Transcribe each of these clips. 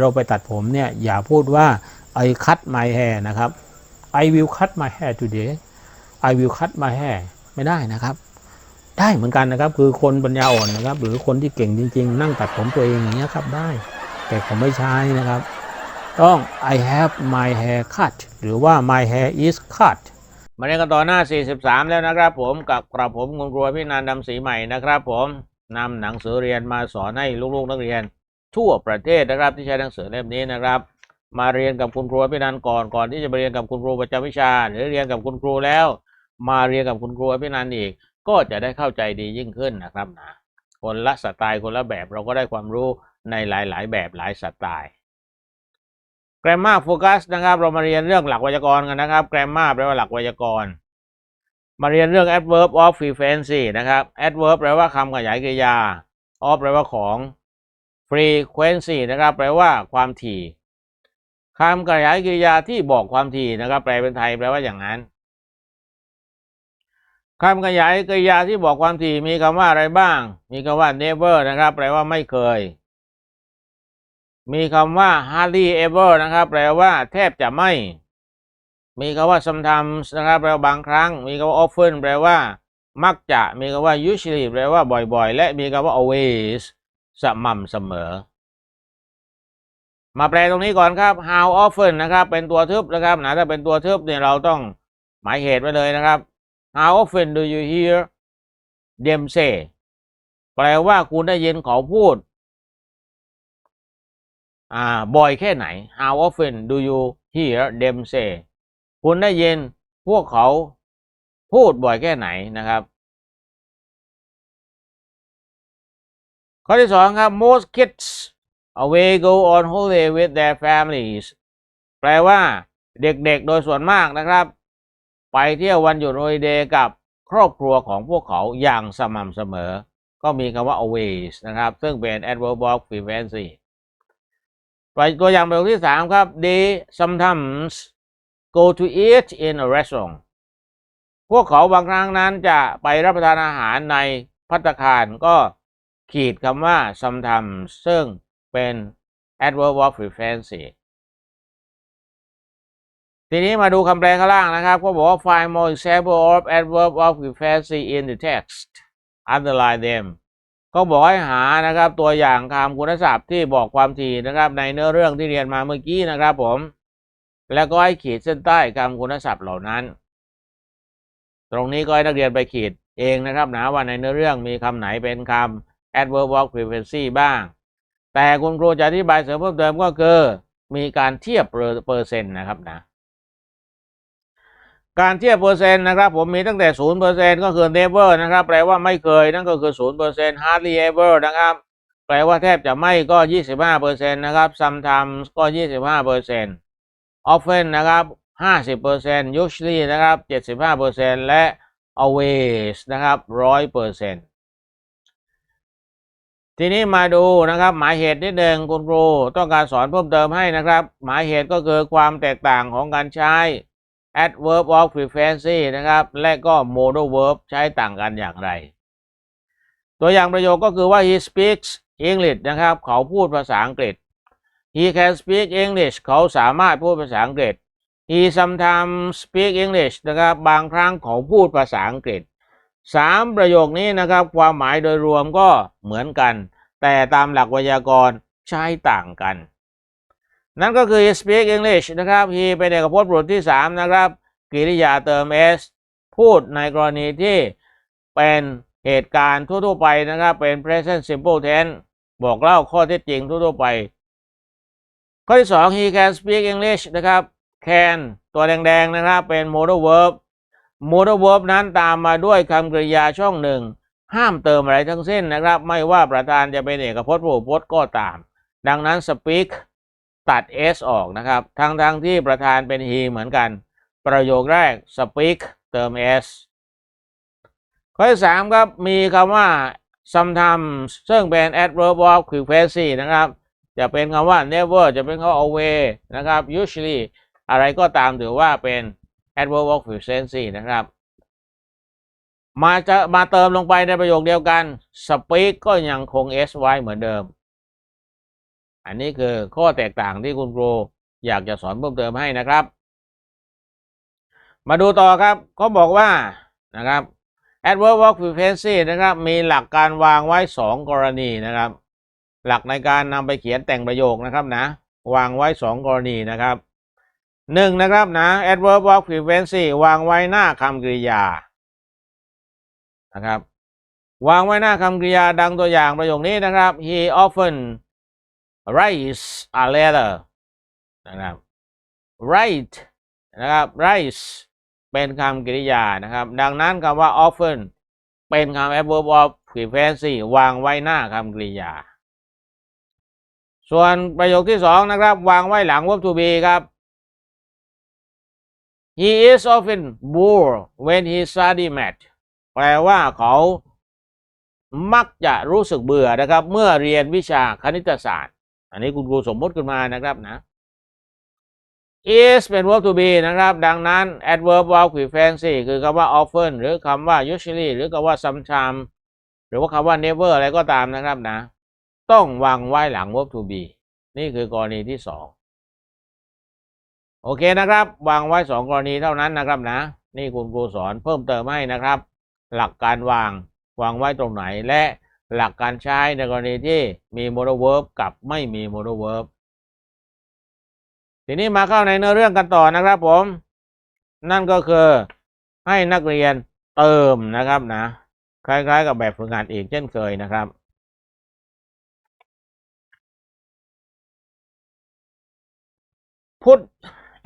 เราไปตัดผมเนี่ยอย่าพูดว่า I cut my hair นะครับ I will cut my hair today I will cut my hair ไม่ได้นะครับ ได้เหมือนกันนะครับ คือคนปัญญาอ่อนนะครับ หรือคนที่เก่งจริง ๆ นั่งตัดผมตัวเองอย่างเงี้ยครับได้ แต่ผมไม่ใช้นะครับ ต้อง I have my hair cut หรือว่า my hair is cut มาเรียนกันต่อหน้า 43 แล้วนะครับ ผมกับกระผมคุณครูพี่นันดำศรีใหม่นะครับ ผมนำหนังสือเรียนมาสอนให้ลูกๆนักเรียน ทั่วประเทศนะครับ ที่ใช้หนังสือเล่มนี้นะครับ มาเรียนกับคุณครูพี่นันก่อนก่อนที่จะไปเรียนกับคุณครูประจำวิชา หรือเรียนกับคุณครูแล้ว มาเรียนกับคุณครูพี่นันอีก ก็จะได้เข้าใจดียิ่งขึ้นนะครับนะคนละสไตล์คนละแบบเราก็ได้ความรู้ในหลาย ๆ แบบหลายสไตล์ grammar focus นะครับ เรามาเรียนเรื่องหลักไวยากรณ์กันนะครับ grammar แปลว่าหลักไวยากรณ์มาเรียนเรื่อง adverb of frequency นะครับ adverb แปลว่าคำขยายกริยา of แปลว่าของ frequency นะครับ แปลว่าความถี่คำขยายกริยาที่บอกความถี่นะครับ แปลเป็นไทยแปลว่าอย่างนั้นคำขยายกริยาที่บอกความถี่มีคำว่าอะไรบ้าง มีคำว่า never นะครับ แปลว่าไม่เคย มีคำว่า hardly ever นะครับ แปลว่าแทบจะไม่ มีคำว่า sometimes นะครับ แปลว่าบางครั้ง มีคำว่า often แปลว่า มักจะ มีคำว่า usually แปลว่าบ่อยๆ และมีคำว่า always สม่ำเสมอ มาแปลตรงนี้ก่อนครับ how often นะครับ เป็นตัวทึบนะครับนะถ้าเป็นตัวทึบเนี่ยเราต้องหมายเหตุไว้เลยนะครับ how often do you hear them say แปลว่าคุณได้ยินเขาพูด อ่า บ่อยแค่ไหน how often do you hear them say คุณได้ยินพวกเขาพูดบ่อยแค่ไหนนะครับ ข้อที่สองครับ most kids away go on holiday with their families แปลว่าเด็กๆ โดยส่วนมากนะครับ ไปเที่ยววันหยุด holiday กับครอบครัวของพวกเขาอย่างสม่ำเสมอ ก็มีคำว่า always นะครับ ซึ่งเป็น adverb of frequency ไปตัวอย่างประโยคที่สามครับ they sometimes go to eat in a restaurant พวกเขาบางครั้งนั้นจะไปรับประทานอาหารในพัตคารก็ ขีดคำว่า sometimes ซึ่งเป็น adverb of frequency ทีนี้มาดูคำแปลข้างล่างนะครับ ก็บอกว่า find more example of adverb of frequency in the text underline them ก็บอกให้หานะครับตัวอย่างคำคุณศัพท์ที่บอกความถี่นะครับในเนื้อเรื่องที่เรียนมาเมื่อกี้นะครับผม แล้วก็ให้ขีดเส้นใต้คำคุณศัพท์เหล่านั้น ตรงนี้ก็ให้นักเรียนไปขีดเองนะครับนะว่าในเนื้อเรื่องมีคำไหนเป็นคำ adverb of frequency บ้าง แต่คุณครูจะอธิบายเสริมเพิ่มเติมก็คือ มีการเทียบเปอร์เซ็นต์นะครับนะ การเทียบเปอร์เซ็นต์นะครับ ผมมีตั้งแต่ศูนย์เปอร์เซ็นต์ก็คือ never นะครับ แปลว่าไม่เคย นั่นก็คือศูนย์เปอร์เซ็นต์ hardly ever นะครับ แปลว่าแทบจะไม่ก็ยี่สิบห้าเปอร์เซ็นต์นะครับ sometimes ก็ยี่สิบห้าเปอร์เซ็นต์ often นะครับห้าสิบเปอร์เซ็นต์ usually นะครับเจ็ดสิบห้าเปอร์เซ็นต์และ always นะครับร้อยเปอร์เซ็นต์ ทีนี้มาดูนะครับ หมายเหตุนิดหนึ่งคุณครูต้องการสอนเพิ่มเติมให้นะครับ หมายเหตุก็คือความแตกต่างของการใช้ adverb of frequency นะครับ และก็ modal verb ใช้ต่างกันอย่างไร ตัวอย่างประโยคก็คือว่า he speaks English นะครับ เขาพูดภาษาอังกฤษ he can speak English เขาสามารถพูดภาษาอังกฤษ he sometimes speak English นะครับ บางครั้งเขาพูดภาษาอังกฤษ สามประโยคนี้นะครับ ความหมายโดยรวมก็เหมือนกัน แต่ตามหลักไวยากรณ์ใช้ต่างกัน นั่นก็คือ speak English นะครับ he เป็นเอกพจน์บทที่ 3 นะครับกริยาเติม s พูดในกรณีที่เป็นเหตุการณ์ทั่วๆไปนะครับ เป็น present simple tense บอกเล่าข้อเท็จจริงทั่วๆไป ข้อที่ 2 he can speak English นะครับ can ตัวแดงๆนะครับ เป็น modal verb modal verb นั้นตามมาด้วยคำกริยาช่องหนึ่ง ห้ามเติมอะไรทั้งสิ้นนะครับ ไม่ว่าประธานจะเป็นเอกพจน์ผู้พจน์ก็ตาม ดังนั้น speak ตัด s ออกนะครับ ทั้งทั้งที่ประธานเป็น he เหมือนกัน ประโยคแรก speak เติม s ข้อที่สามครับมีคำว่า sometimes ซึ่งเป็น adverb of frequency นะครับ จะเป็นคำว่า never จะเป็นคำว่า always นะครับ usually อะไรก็ตามถือว่าเป็น adverb of frequency นะครับ มาจะมาเติมลงไปในประโยคเดียวกัน speak ก็ยังคง s ไว้เหมือนเดิม อันนี้คือข้อแตกต่างที่คุณครูอยากจะสอนเพิ่มเติมให้นะครับ มาดูต่อครับเขาบอกว่านะครับ adverb of frequency นะครับ มีหลักการวางไว้ 2 กรณีนะครับ หลักในการนำไปเขียนแต่งประโยคนะครับนะ วางไว้ 2 กรณีนะครับ หนึ่งนะครับนะ adverb of frequency วางไว้หน้าคำกริยานะครับ วางไว้หน้าคำกริยาดังตัวอย่างประโยคนี้นะครับ he often writes a letter นะครับ write นะครับ writes เป็นคำกริยานะครับ ดังนั้นคำว่า often เป็นคำ adverb of frequency วางไว้หน้าคำกริยา ส่วนประโยคที่สองนะครับ วางไว้หลัง verb to be ครับ he is often bored when he study math แปลว่าเขามักจะรู้สึกเบื่อนะครับ เมื่อเรียนวิชาคณิตศาสตร์ อันนี้คุณครูสมมติขึ้นมานะครับนะ is เป็น verb to be นะครับ ดังนั้น adverb of frequency คือคำว่า often หรือคำว่า usually หรือคำว่า sometimes หรือว่าคำว่า never อะไรก็ตามนะครับนะ ต้องวางไว้หลัง verb to be นี่คือกรณีที่สอง โอเคนะครับ วางไว้สองกรณีเท่านั้นนะครับนะ นี่คุณครูสอนเพิ่มเติมให้นะครับ หลักการวางวางไว้ตรงไหนและหลักการใช้ในกรณีที่มี modal verb กับไม่มี modal verb ทีนี้มาเข้าในเนื้อเรื่องกันต่อนะครับผม นั่นก็คือให้นักเรียนเติมนะครับนะ คล้ายๆ กับแบบฝึกงานอีกเช่นเคยนะครับ put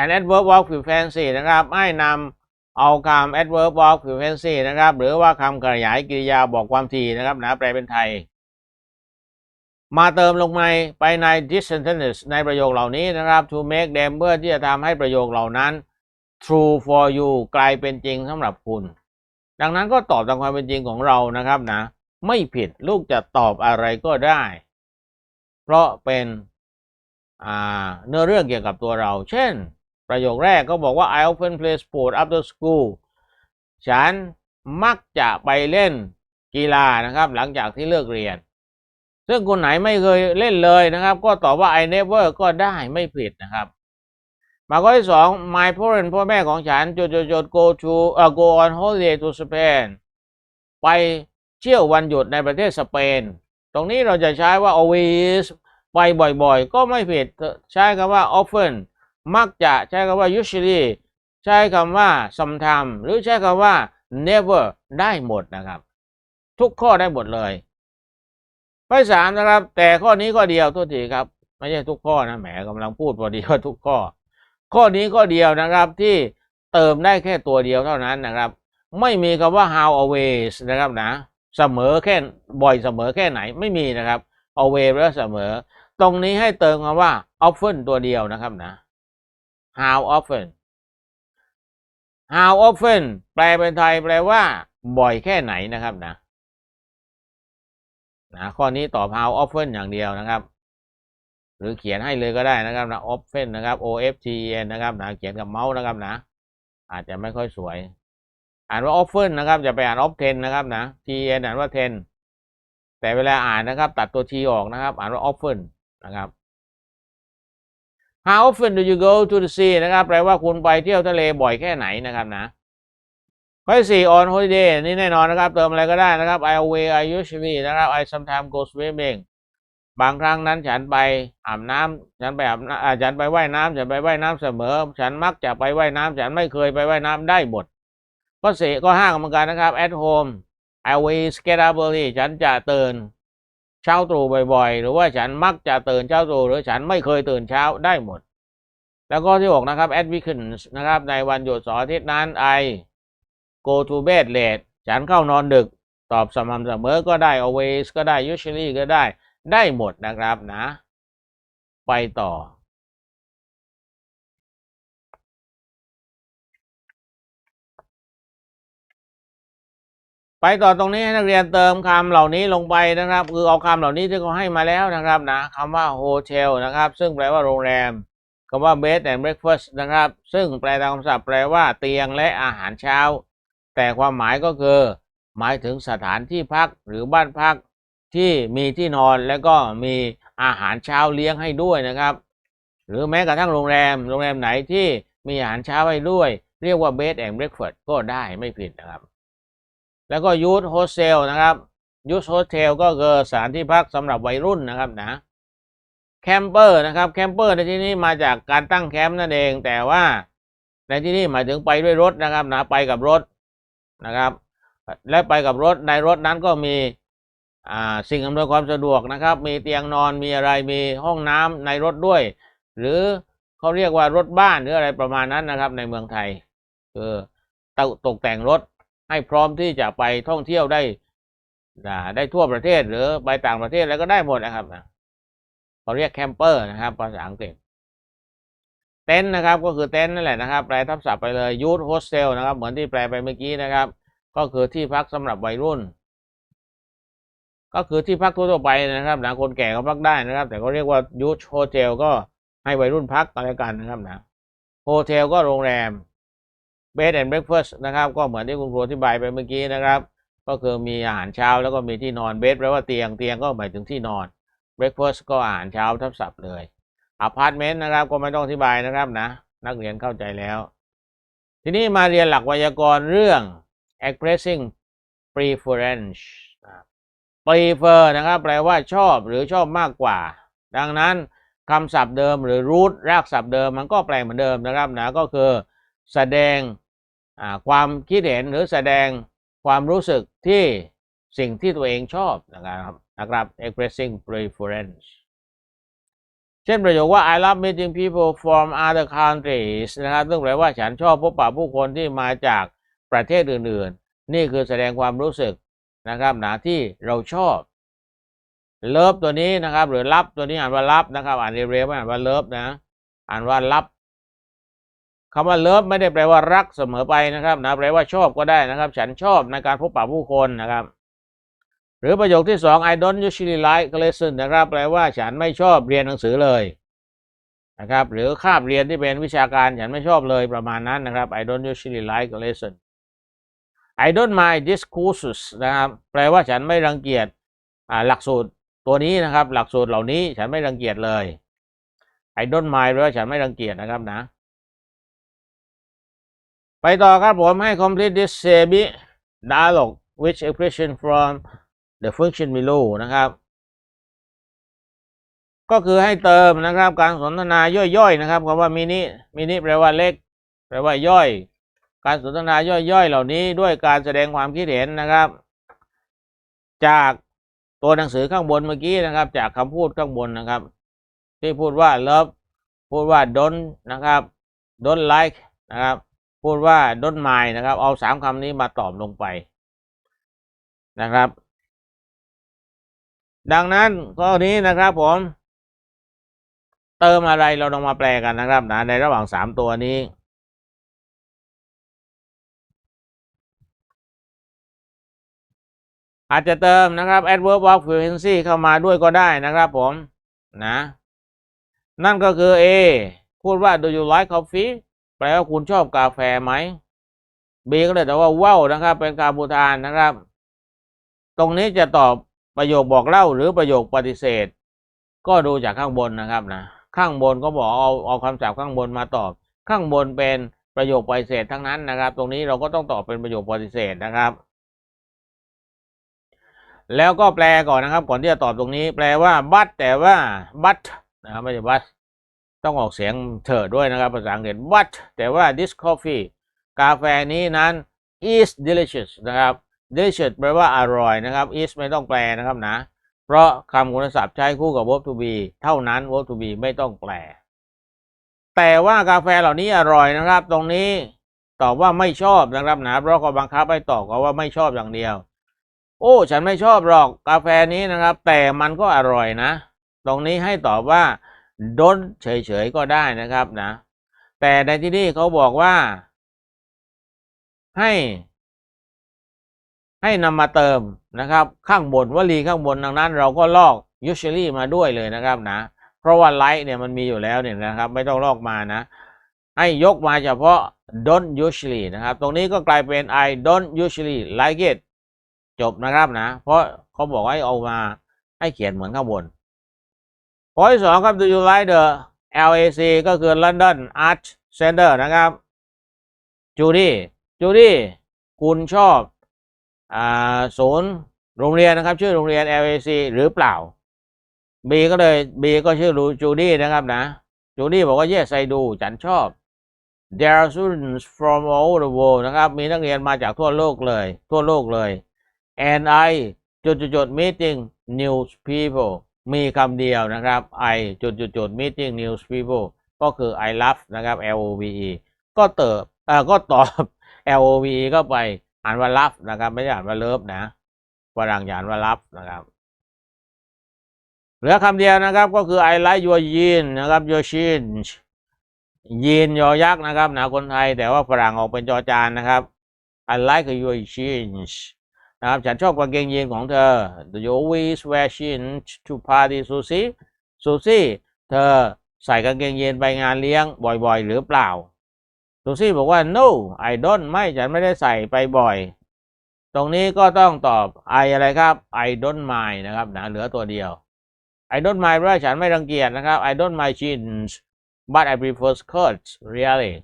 an adverb of frequency นะครับ ให้นำเอาคำ adverb of frequency นะครับ หรือว่าคำขยายกริยาบอกความถี่นะครับนะแปลเป็นไทย มาเติมลงไปไปใน this sentence ในประโยคเหล่านี้นะครับ to make them เพื่อที่จะทำให้ประโยคเหล่านั้น true for you กลายเป็นจริงสำหรับคุณ ดังนั้นก็ตอบตามความเป็นจริงของเรานะครับนะ ไม่ผิดลูกจะตอบอะไรก็ได้ เพราะเป็นเนื้อเรื่องเกี่ยวกับตัวเรา เช่น ประโยคแรกก็บอกว่า I often play sport after school ฉันมักจะไปเล่นกีฬานะครับ หลังจากที่เลิกเรียน ซึ่งคนไหนไม่เคยเล่นเลยนะครับ ก็ตอบว่า I never ก็ได้ไม่ผิดนะครับ มาข้อที่สอง my parents พ่อแม่ของฉันจดจดจด go to เอ่อ go on holiday to Spain ไปเที่ยววันหยุดในประเทศสเปน ตรงนี้เราจะใช้ว่า always ไปบ่อยๆ ก็ไม่ผิด ใช้คำว่า often มักจะใช้คำว่า usually ใช้คำว่า sometimes หรือใช้คำว่า never ได้หมดนะครับ ทุกข้อได้หมดเลยข้อสามนะครับ แต่ข้อนี้ข้อเดียวโทษทีครับ ไม่ใช่ทุกข้อนะแหมกำลังพูดพอดีว่าทุกข้อ ข้อนี้ข้อเดียวนะครับที่เติมได้แค่ตัวเดียวเท่านั้นนะครับ ไม่มีคำว่า how always นะครับนะ เสมอแค่บ่อยเสมอแค่ไหนไม่มีนะครับ always แล้วเสมอ ตรงนี้ให้เติมคำว่า often ตัวเดียวนะครับนะ how often how often แปลเป็นไทยแปลว่า บ่อยแค่ไหนนะครับนะนะข้อนี้ตอบ how often อย่างเดียวนะครับ หรือเขียนให้เลยก็ได้นะครับนะ often นะครับ o f t e n นะครับนะเขียนกับเมาส์นะครับนะ อาจจะไม่ค่อยสวย อ่านว่า often นะครับจะไปอ่าน often นะครับนะ t e n อ่านว่า ten แต่เวลาอ่านนะครับ ตัดตัว t ออกนะครับ อ่านว่า often นะครับ How often do you go to the sea นะครับ แปลว่าคุณไปเที่ยวทะเลบ่อยแค่ไหนนะครับนะข้อสี่ on holiday นี่แน่นอนนะครับ เติมอะไรก็ได้นะครับ I always I usually นะครับ I sometimes go swimming บางครั้งนั้นฉันไปอาบน้ำฉันไปอาบน้ำฉันไปว่ายน้ำฉันไปว่ายน้ำเสมอ ฉันมักจะไปว่ายน้ำฉันไม่เคยไปว่ายน้ำได้หมดข้อสี่ข้อห้าเหมือนกันนะครับ at home I always get up early ฉันจะตื่น ช้าตรู่บ่อยๆ หรือว่าฉันมักจะตื่นเช้าตรู่หรือฉันไม่เคยตื่นเช้าได้หมด แล้วก็ที่หกนะครับ at weekends นะครับในวันหยุดเสาร์อาทิตย์นั้น I go to bed late ฉันเข้านอนดึกตอบสม่ำเสมอก็ได้ always ก็ได้ usually ก็ได้ได้หมดนะครับนะ ไปต่อ ไปต่อตรงนี้ให้นักเรียนเติมคำเหล่านี้ลงไปนะครับ คือเอาคำเหล่านี้ที่เขาให้มาแล้วนะครับนะคำว่า hotel นะครับ ซึ่งแปลว่าโรงแรมคำว่า bed and breakfast นะครับ ซึ่งแปลตามคำศัพท์แปลว่าเตียงและอาหารเช้า แต่ความหมายก็คือ หมายถึงสถานที่พักหรือบ้านพักที่มีที่นอนแล้วก็มีอาหารเช้าเลี้ยงให้ด้วยนะครับ หรือแม้กระทั่งโรงแรม โรงแรมไหนที่มีอาหารเช้าให้ด้วย เรียกว่า bed and breakfast ก็ได้ไม่ผิดนะครับ แล้วก็ youth hostel นะครับ youth hostel ก็คือสถานที่พักสำหรับวัยรุ่นนะครับนะแคมเปอร์นะครับแคมเปอร์ในที่นี้มาจากการตั้งแคมป์นั่นเอง แต่ว่าในที่นี้หมายถึงไปด้วยรถนะครับนะไปกับรถนะครับ และไปกับรถในรถนั้นก็มีสิ่งอำนวยความสะดวกนะครับ มีเตียงนอนมีอะไรมีห้องน้ำในรถด้วย หรือเขาเรียกว่ารถบ้านหรืออะไรประมาณนั้นนะครับ ในเมืองไทยคือตกแต่งรถ ให้พร้อมที่จะไปท่องเที่ยวได้ได้ทั่วประเทศหรือไปต่างประเทศแล้วก็ได้หมดนะครับนะเขาเรียกแคมเปอร์นะครับภาษาอังกฤษเต็นท์นะครับก็คือเต็นท์นั่นแหละนะครับแปลทับศัพท์ไปเลยยูทโฮสเทลนะครับ เหมือนที่แปลไปเมื่อกี้นะครับ ก็คือที่พักสำหรับวัยรุ่น ก็คือที่พักทั่วๆไปนะครับนะคนแก่ก็พักได้นะครับ แต่ก็เรียกว่ายูทโฮเทลก็ให้วัยรุ่นพักกันแล้วกันนะครับนะโฮเทลก็โรงแรม bed and breakfast นะครับก็เหมือนที่คุณครูอธิบายไปเมื่อกี้นะครับ ก็คือมีอาหารเช้าแล้วก็มีที่นอน bed แปลว่าเตียงเตียงก็หมายถึงที่นอน breakfast ก็อาหารเช้าทับศัพท์เลยอพาร์ตเมนต์นะครับก็ไม่ต้องอธิบายนะครับนะ นักเรียนเข้าใจแล้ว ทีนี้มาเรียนหลักไวยากรณ์เรื่อง expressing preference นะ prefer นะครับแปลว่าชอบหรือชอบมากกว่า ดังนั้นคำศัพท์เดิมหรือ root รากศัพท์เดิมมันก็แปลเหมือนเดิมนะครับนะก็คือ แสดงความคิดเห็นหรือแสดงความรู้สึกที่สิ่งที่ตัวเองชอบนะครับนะครับ expressing preference เช่นประโยคว่า I love meeting people from other countries นะครับซึ่งแปลว่าฉันชอบพบปะผู้คนที่มาจากประเทศอื่นๆ นี่คือแสดงความรู้สึกนะครับหนะที่เราชอบ เลิฟตัวนี้นะครับ หรือรับตัวนี้อ่านว่ารับนะครับ อ่านเร็วๆไม่อ่านว่าเลิฟนะ อ่านว่ารับ คำว่าเลิฟไม่ได้แปลว่ารักเสมอไปนะครับนะแปลว่าชอบก็ได้นะครับ ฉันชอบในการพบปะผู้คนนะครับ หรือประโยคที่สอง I don't usually like lesson นะครับ แปลว่าฉันไม่ชอบเรียนหนังสือเลยนะครับ หรือคาบเรียนที่เป็นวิชาการฉันไม่ชอบเลยประมาณนั้นนะครับ I don't usually like lesson I don't mind these courses นะครับ แปลว่าฉันไม่รังเกียจหลักสูตรตัวนี้นะครับ หลักสูตรเหล่านี้ฉันไม่รังเกียจเลย I don't mind แปลว่าฉันไม่รังเกียจนะครับนะ ไปต่อครับผมให้ complete this SEBI dialogue which expression from the function below นะครับ ก็คือให้เติมนะครับการสนทนาย่อยๆนะครับคำว่ามินิมินิแปลว่าเล็ก แปลว่าย่อย การสนทนาย่อยๆ เหล่านี้ด้วยการแสดงความคิดเห็นนะครับ จากตัวหนังสือข้างบนเมื่อกี้นะครับ จากคำพูดข้างบนนะครับ ที่พูดว่า love พูดว่า don't นะครับ don't like นะครับ พูดว่า don't mind นะครับ เอาสามคำนี้มาตอบลงไปนะครับ ดังนั้นข้อนี้นะครับผม เติมอะไรเราลองมาแปลกันนะครับนะในระหว่างสามตัวนี้ อาจจะเติมนะครับ adverb of frequency เข้ามาด้วยก็ได้นะครับผมนะ นั่นก็คือ A พูดว่า do you like coffee แปลว่าคุณชอบกาแฟไหม B ก็เลยแต่ว่าว้าวนะครับ เป็นการบูทานนะครับ ตรงนี้จะตอบประโยคบอกเล่าหรือประโยคปฏิเสธ ก็ดูจากข้างบนนะครับนะข้างบนก็บอกเอาเอาคำศัพท์ข้างบนมาตอบ ข้างบนเป็นประโยคปฏิเสธทั้งนั้นนะครับ ตรงนี้เราก็ต้องตอบเป็นประโยคปฏิเสธนะครับ แล้วก็แปลก่อนนะครับ ก่อนที่จะตอบตรงนี้ แปลว่า but แต่ว่า but นะครับไม่ใช่ but ต้้องออกเสียงเถิดด้วยนะครับ ภาษาอังกฤษ but แต่ว่า this coffee กาแฟนี้นั้น is delicious นะครับ delicious แปลว่าอร่อยนะครับ is ไม่ต้องแปลนะครับนะ เพราะคำคุณศัพท์ใช้คู่กับ verb to be เท่านั้น verb to be ไม่ต้องแปล แต่ว่ากาแฟเหล่านี้อร่อยนะครับ ตรงนี้ตอบว่าไม่ชอบนะครับนะเพราะเขาบังคับให้ตอบก็ว่าไม่ชอบอย่างเดียว โอ้ ฉันไม่ชอบหรอกกาแฟนี้นะครับ แต่มันก็อร่อยนะ ตรงนี้ให้ตอบว่า don't เฉยๆก็ได้นะครับนะ แต่ในที่นี้เขาบอกว่า ให้ ให้นำมาเติมนะครับ ข้างบนวลีข้างบนดังนั้น เราก็ลอก usually มาด้วยเลยนะครับนะ เพราะว่า like เนี่ยมันมีอยู่แล้วเนี่ยนะครับ ไม่ต้องลอกมานะ ให้ยกมาเฉพาะ don't usually นะครับ ตรงนี้ก็กลายเป็น I don't usually like it จบนะครับนะ เพราะเขาบอกให้เอามาให้เขียนเหมือนข้างบน ข้อที่สองครับ do you like the LAC ก็คือ London Art Center นะครับจูดี้จูดี้คุณชอบอ่าศูนย์โรงเรียนนะครับ ชื่อโรงเรียน LAC หรือเปล่า B ก็เลย B ก็ชื่อรูจูดี้นะครับนะจูดี้บอกว่า yes I do ฉันชอบ There are students from all over the world นะครับ มีนักเรียนมาจากทั่วโลกเลย ทั่วโลกเลย and I จุดจุดจุด meeting news people มีคำเดียวนะครับ I จุดจุดจุด meeting news people ก็คือ I love นะครับ L O V E ก็เติบเอ่อก็ตอบ L O V E ก็ไปอ่านว่า love นะครับ ไม่ได้อ่านว่า love นะฝรั่งอ่านว่า love นะครับ เหลือคำเดียวนะครับก็คือ I like your jean นะครับ your jeans ยีนยอยักษ์นะครับหนะคนไทย แต่ว่าฝรั่งออกเป็นจอจานนะครับ I like your jeans นะครับฉันชอบกางเกงยีนของเธอ you always wear jeans to party Susie Susie เธอใส่กางเกงยีนไปงานเลี้ยงบ่อยๆ หรือเปล่า Susie บอกว่า no I don't ไม่ฉันไม่ได้ใส่ไปบ่อย ตรงนี้ก็ต้องตอบ I อะไรครับ I don't mind นะครับนะเหลือตัวเดียว I don't mind ว่าฉันไม่รังเกียจนะครับ I don't mind jeans but I prefer skirts really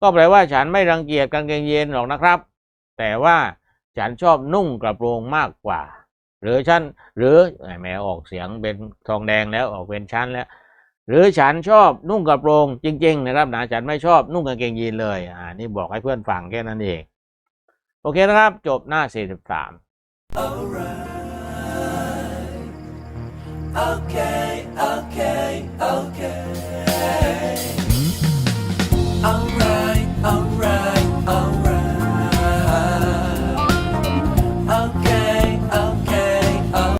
ก็แปลว่าฉันไม่รังเกียจกางเกงยีนหรอกนะครับ แต่ว่า ฉันชอบนุ่งกระโปรงมากกว่า หรือฉันหรือแหมออกเสียงเป็นทองแดงแล้วออกเป็นชั้นแล้ว หรือฉันชอบนุ่งกระโปรงจริง ๆ นะครับนะฉันไม่ชอบนุ่งกางเกงยีนเลยอ่านี่บอกให้เพื่อนฟังแค่นั้นเอง โอเคนะครับ จบหน้า 43 Alright. Okay.